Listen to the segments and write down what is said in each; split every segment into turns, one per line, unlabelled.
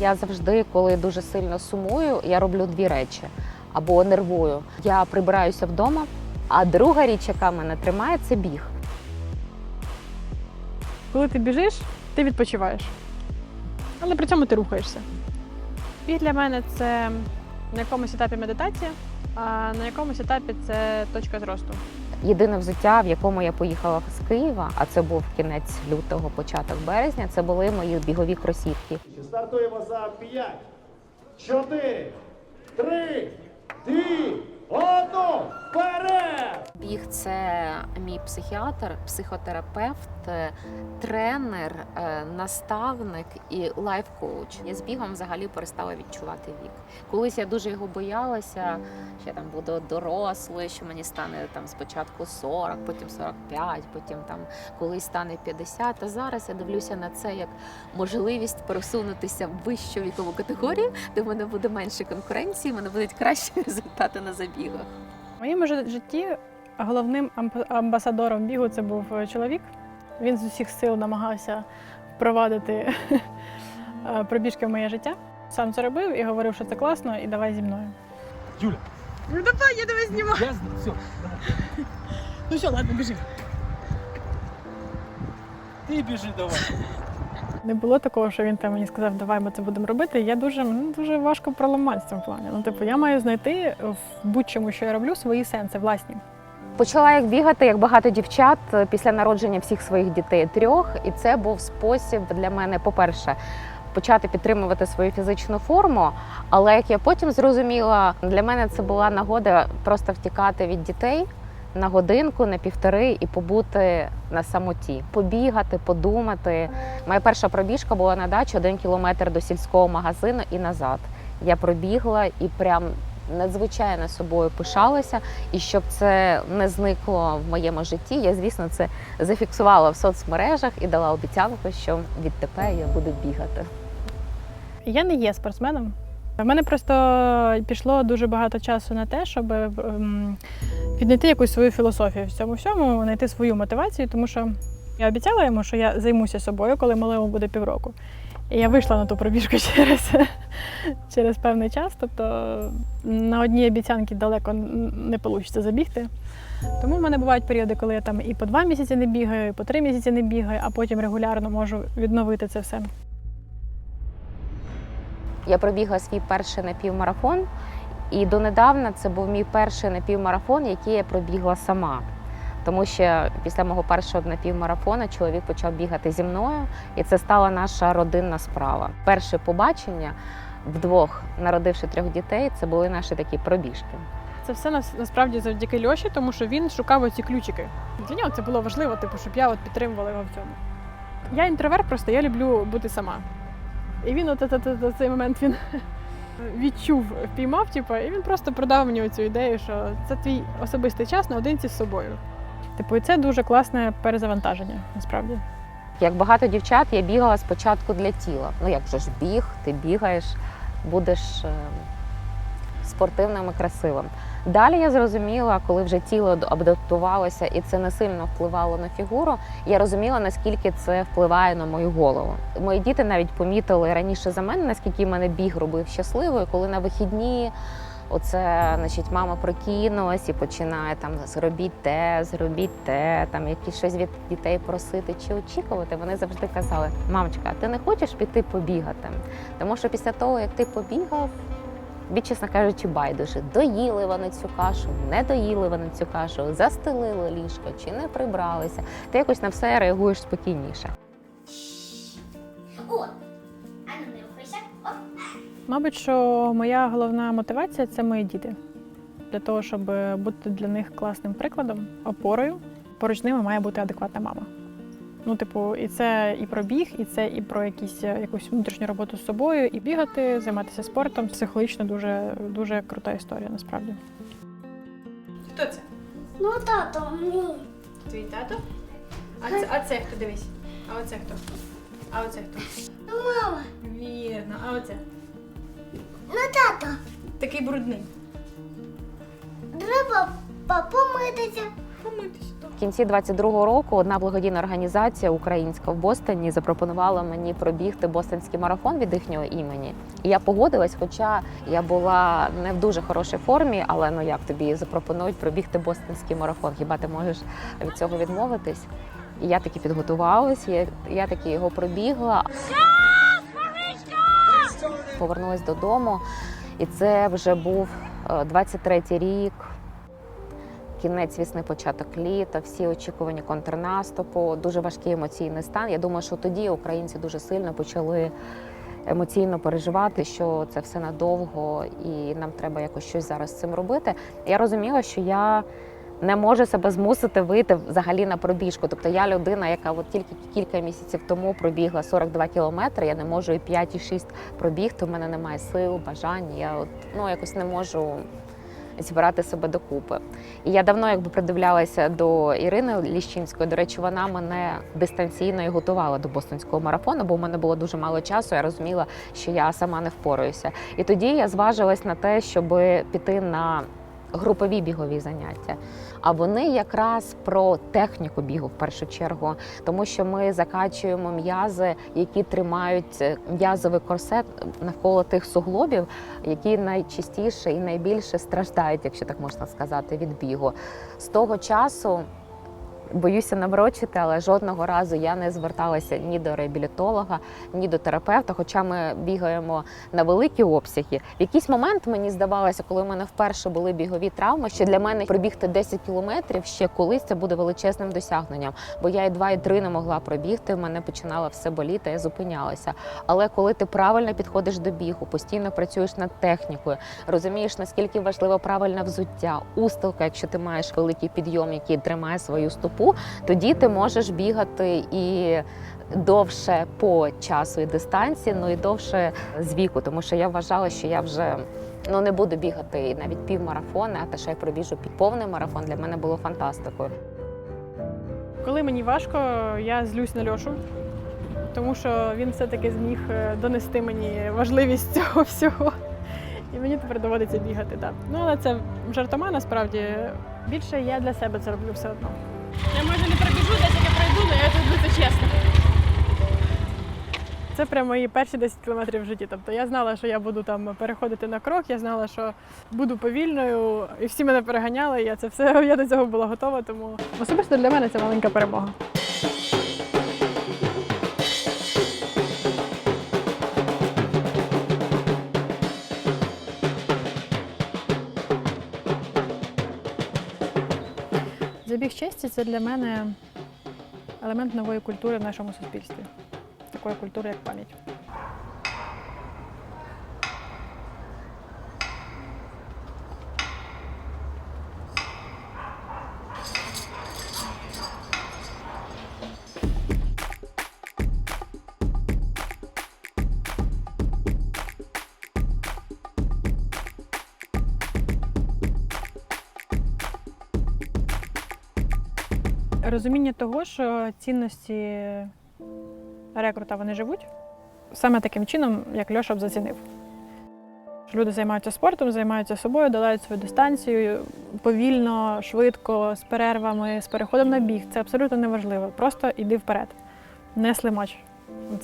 Я завжди, коли дуже сильно сумую, я роблю дві речі або нервую. Я прибираюся вдома, а друга річ, яка мене тримає, це біг.
Коли ти біжиш, ти відпочиваєш. Але при цьому ти рухаєшся. Біг для мене це на якомусь етапі медитація, а на якомусь етапі це точка зросту.
Єдине взуття, в якому я поїхала з Києва, а це був кінець лютого, початок березня. Це були мої бігові кросівки.
Стартуємо за 5, 4, 3, 2, 1, вперед!
Біг це мій психіатр, психотерапевт, е, тренер, е, наставник і лайф-коуч. Я з бігом взагалі перестала відчувати вік. Колись я дуже його боялася, що я там буду дорослою, що мені стане там спочатку 40, потім 45, потім там колись стане 50. А зараз я дивлюся на це як можливість пересунутися в вищу вікову категорію, де в мене буде менше конкуренції, в мене будуть кращі результати на забігах.
В моєму житті головним амбасадором бігу це був е, чоловік. Він з усіх сил намагався впровадити е, пробіжки в моє життя. Сам це робив і говорив, що це класно, і давай зі мною.
Юля.
Ну давай, я тебе знімаю.
Я все.
Ну що, ладно, біжи.
Ти біжи давай.
Не було такого, що він там мені сказав, давай ми це будемо робити. Я дуже, ну, дуже важко проламати в цьому плані. Ну, типу, я маю знайти в будь-чому, що я роблю, свої сенси власні.
Почала як бігати, як багато дівчат е, після народження всіх своїх дітей трьох, і це був спосіб для мене, по-перше, почати підтримувати свою фізичну форму. Але як я потім зрозуміла, для мене це була нагода просто втікати від дітей на годинку, на півтори і побути на самоті, побігати, подумати. Моя перша пробіжка була на дачі один кілометр до сільського магазину і назад. Я пробігла і прям надзвичайно собою пишалася. І щоб це не зникло в моєму житті, я, звісно, це зафіксувала в соцмережах і дала обіцянку, що відтепер я буду бігати.
Я не є спортсменом. В мене просто пішло дуже багато часу на те, щоб ем, віднайти якусь свою філософію в цьому всьому, знайти свою мотивацію, тому що я обіцяла йому, що я займуся собою, коли малому буде півроку. І я вийшла на ту пробіжку через, через певний час. Тобто на одній обіцянці далеко не вийде забігти. Тому в мене бувають періоди, коли я там і по два місяці не бігаю, і по три місяці не бігаю, а потім регулярно можу відновити це все.
Я пробігла свій перший напівмарафон, і донедавна це був мій перший напівмарафон, який я пробігла сама. Тому що після мого першого напівмарафону чоловік почав бігати зі мною, і це стала наша родинна справа. Перше побачення вдвох, народивши трьох дітей, це були наші такі пробіжки.
Це все нас- насправді завдяки Льоші, тому що він шукав оці ключики. Для нього це було важливо, типу, щоб я от підтримувала його в цьому. Я інтроверт, просто я люблю бути сама. І він от цей момент він відчув, впіймав, типу, і він просто продав мені цю ідею, що це твій особистий час наодинці з собою. Типу, і це дуже класне перезавантаження, насправді.
Як багато дівчат, я бігала спочатку для тіла. Ну як же ж біг, ти бігаєш, будеш е, спортивним і красивим. Далі я зрозуміла, коли вже тіло адаптувалося і це не сильно впливало на фігуру, я розуміла, наскільки це впливає на мою голову. Мої діти навіть помітили раніше за мене, наскільки мене біг робив щасливою, коли на вихідні. Оце, значить, мама прокинулась і починає там зробіть те, зробіть те, там якісь щось від дітей просити чи очікувати. Вони завжди казали: мамочка, ти не хочеш піти побігати? Тому що після того, як ти побігав, тобі, чесно кажучи, байдуже, доїли вони цю кашу, не доїли вони цю кашу, застелили ліжко чи не прибралися. Ти якось на все реагуєш спокійніше.
О, а.
Мабуть, що моя головна мотивація це мої діти. Для того, щоб бути для них класним прикладом, опорою, поруч з ними має бути адекватна мама. Ну, типу, і це і про біг, і це і про якісь, е, якусь внутрішню роботу з собою, і бігати, займатися спортом. Психологічно дуже, дуже крута історія, насправді. Хто це?
Ну, тато, мій.
Твій тато? А це, а це хто дивись? А оце хто? А оце хто?
Ну, мама.
Вірно, а оце?
Ну, тато.
Такий брудний.
Треба помитися.
В кінці 22-го року одна благодійна організація українська в Бостоні запропонувала мені пробігти бостонський марафон від їхнього імені. І я погодилась, хоча я була не в дуже хорошій формі, але ну як тобі запропонують пробігти бостонський марафон? Хіба ти можеш від цього відмовитись? І я таки підготувалась, я, я таки його пробігла. Повернулась додому, і це вже був е, 23-й рік. Кінець весни, початок літа, всі очікувані контрнаступу, дуже важкий емоційний стан. Я думаю, що тоді українці дуже сильно почали емоційно переживати, що це все надовго, і нам треба якось щось зараз з цим робити. Я розуміла, що я не можу себе змусити вийти взагалі на пробіжку. Тобто я людина, яка от тільки кілька місяців тому пробігла 42 кілометри. Я не можу і 5, і 6 пробігти. У мене немає сил, бажань. Я от ну якось не можу зібрати себе докупи. І я давно якби придивлялася до Ірини Ліщинської. До речі, вона мене дистанційно і готувала до бостонського марафону, бо в мене було дуже мало часу. Я розуміла, що я сама не впораюся. І тоді я зважилась на те, щоб піти на групові бігові заняття. А вони якраз про техніку бігу в першу чергу, тому що ми закачуємо м'язи, які тримають е, м'язовий корсет навколо тих суглобів, які найчастіше і найбільше страждають, якщо так можна сказати, від бігу. З того часу. Боюся наврочити, але жодного разу я не зверталася ні до реабілітолога, ні до терапевта. Хоча ми бігаємо на великі обсяги. В якийсь момент мені здавалося, коли в мене вперше були бігові травми, що для мене пробігти 10 кілометрів ще колись це буде величезним досягненням. Бо я і 2, і 3 не могла пробігти. в мене починало все боліти, я зупинялася. Але коли ти правильно підходиш до бігу, постійно працюєш над технікою, розумієш наскільки важливо правильне взуття, устилка, якщо ти маєш великий підйом, який тримає свою стопу, тоді ти можеш бігати і довше по часу і дистанції, ну і довше з віку, тому що я вважала, що я вже. Ну, не буду бігати навіть півмарафони, а те, що я пробіжу під повний марафон, для мене було фантастикою.
Коли мені важко, я злюсь на Льошу, тому що він все-таки зміг е, донести мені важливість цього всього. І мені тепер доводиться бігати. Так. Ну, але це жартома насправді. Більше я для себе це роблю все одно. Я майже не пробіжу, десь я пройду, але я тут буду чесно. Це прямо мої перші 10 кілометрів в житті. Тобто я знала, що я буду там переходити на крок, я знала, що буду повільною, і всі мене переганяли. Я це все я до цього була готова. Тому особисто для мене це маленька перемога. Забіг честі це для мене елемент нової культури в нашому суспільстві. Такої культури, як пам'ять. Розуміння того, що цінності рекрута вони живуть саме таким чином, як Льоша б зацінив. Люди займаються спортом, займаються собою, долають свою дистанцію повільно, швидко, з перервами, з переходом на біг. Це абсолютно неважливо. Просто йди вперед, не слимач.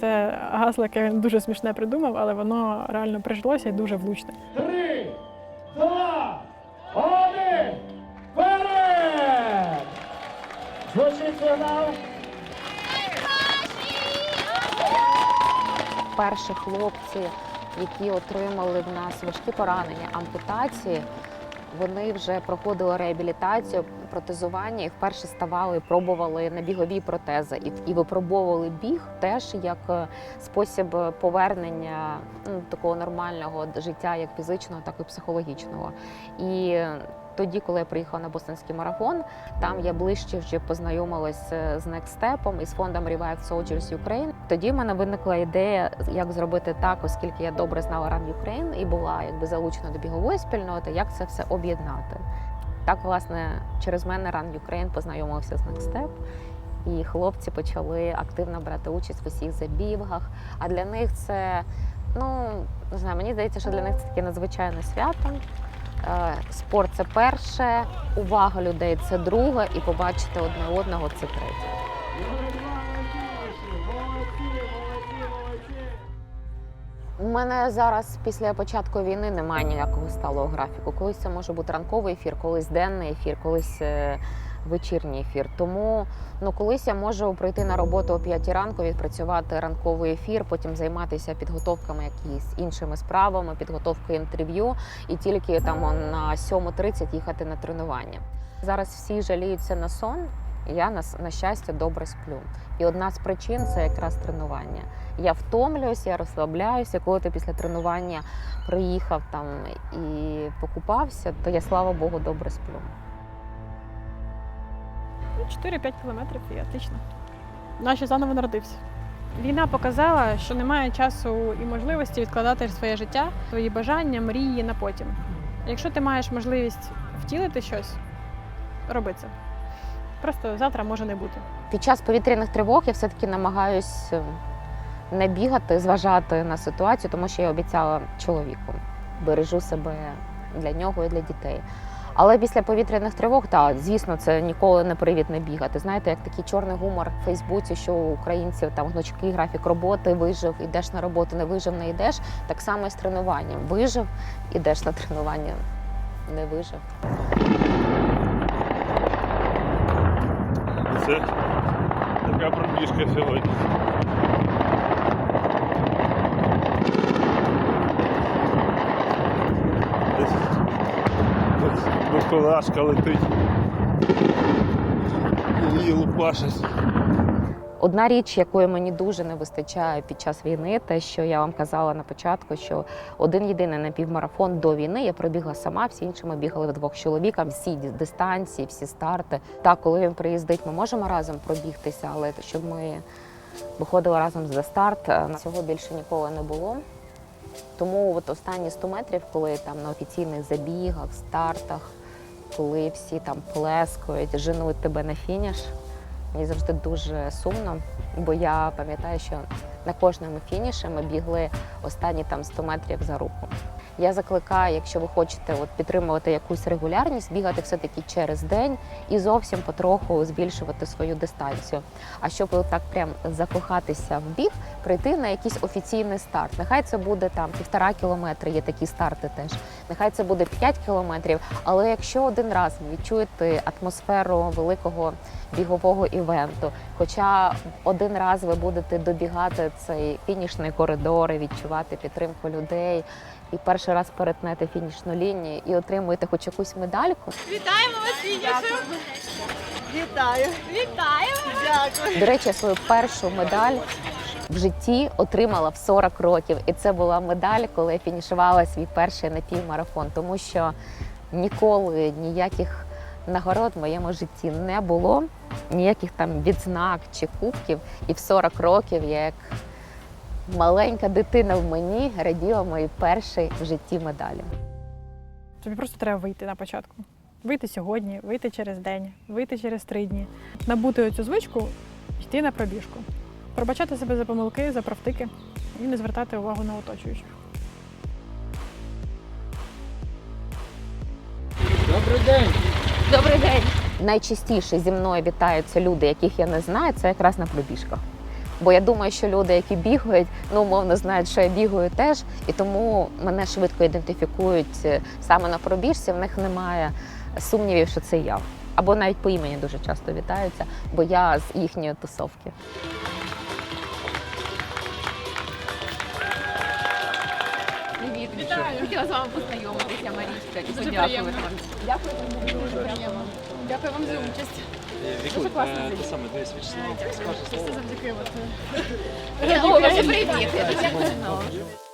Це гасло, яке він дуже смішне придумав, але воно реально прижилося і дуже влучне.
Три, два, один,
Перші хлопці, які отримали в нас важкі поранення, ампутації, вони вже проходили реабілітацію, протезування і вперше ставали, пробували на бігові протези і, і випробовували біг теж як е, спосіб повернення ну, такого нормального життя, як фізичного, так і психологічного. І тоді, коли я приїхала на Бостонський марафон, там я ближче вже познайомилась е, з Step і з фондом Revived Soldiers Ukraine. Тоді в мене виникла ідея, як зробити так, оскільки я добре знала Run Ukraine і була якби залучена до бігової спільноти, як це все об'єднати. Так, власне, через мене Run Ukraine познайомився з Step. І хлопці почали активно брати участь в усіх забігах. А для них це, ну не знаю, мені здається, що для них це таке надзвичайне свято. Е, Спорт це перше, увага людей це друге, і побачити одне одного це третє. У мене зараз після початку війни немає ніякого сталого графіку. Колись це може бути ранковий ефір, колись денний ефір, колись е, вечірній ефір. Тому ну колись я можу прийти на роботу о 5 ранку, відпрацювати ранковий ефір, потім займатися підготовками якісь іншими справами, підготовкою інтерв'ю, і тільки там на 7.30 їхати на тренування. Зараз всі жаліються на сон. Я на, на щастя добре сплю. І одна з причин це якраз тренування. Я втомлююся, я розслабляюся. Коли ти після тренування приїхав там і покупався, то я слава Богу добре сплю.
Ну, 4-5 кілометрів і отлично. Наче заново народився. Війна показала, що немає часу і можливості відкладати своє життя, свої бажання, мрії на потім. Якщо ти маєш можливість втілити щось, роби це. Просто завтра може не бути.
Під час повітряних тривог я все-таки намагаюсь е, не бігати, зважати на ситуацію, тому що я обіцяла чоловіку. Бережу себе для нього і для дітей. Але після повітряних тривог, так, звісно, це ніколи не привід не бігати. Знаєте, як такий чорний гумор в Фейсбуці, що у українців там гнучкий графік роботи, вижив, ідеш на роботу, не вижив, не йдеш. Так само і з тренуванням. Вижив, ідеш на тренування, не вижив.
Це така пробіжка сьогодні. Десь Баклажка летить. Її лупашить.
Одна річ, якої мені дуже не вистачає під час війни, те, що я вам казала на початку, що один єдиний напівмарафон до війни я пробігла сама, всі інші ми бігали вдвох з чоловіком, всі дистанції, всі старти. Так, коли він приїздить, ми можемо разом пробігтися, але щоб ми виходили разом за старт, е, цього більше ніколи не було. Тому от останні 100 метрів, коли там на офіційних забігах, стартах, коли всі там плескають, женуть тебе на фініш, Мені завжди дуже сумно, бо я пам'ятаю, що на кожному фініші ми бігли останні там 100 метрів за руку. Я закликаю, якщо ви хочете от, підтримувати якусь регулярність, бігати все-таки через день і зовсім потроху збільшувати свою дистанцію. А щоб так прям закохатися в біг, прийти на якийсь офіційний старт. Нехай це буде там півтора кілометри, є такі старти теж. Нехай це буде 5 кілометрів. Але якщо один раз відчуєте атмосферу великого бігового івенту, хоча один раз ви будете добігати цей фінішний коридор, і відчувати підтримку людей. І перший раз перетнете фінішну лінію і отримуєте хоч якусь медальку.
Вітаємо вас фінішем! Вітаю! Вітаємо! Дякую!
До речі, я свою першу медаль в житті отримала в 40 років. І це була медаль, коли я фінішувала свій перший напівмарафон, тому що ніколи ніяких нагород в моєму житті не було, ніяких там відзнак чи кубків. І в 40 років я як маленька дитина в мені раділа мої перші в житті медалі.
Тобі просто треба вийти на початку. Вийти сьогодні, вийти через день, вийти через три дні. Набути цю звичку, йти на пробіжку. Пробачати себе за помилки, за провтики і не звертати увагу на оточуючих.
Добрий день!
Добрий день! Найчастіше зі мною вітаються люди, яких я не знаю, це якраз на пробіжках. Бо я думаю, що люди, які бігають, ну умовно знають, що я бігаю теж, і тому мене швидко ідентифікують е, саме на пробіжці. В них немає сумнівів, що це я. Або навіть по імені дуже часто вітаються, бо я з їхньої тусовки.
Привіт, вітаю. Хотіла з вами познайомитися, Марічка, і
приємно.
вам. Дякую вам дуже.
Дякую вам за участь.
Дуже класно.
Те саме, дивись, Вячеслав.
Це завдяки от,
О, ви привіт. Я дуже дякую.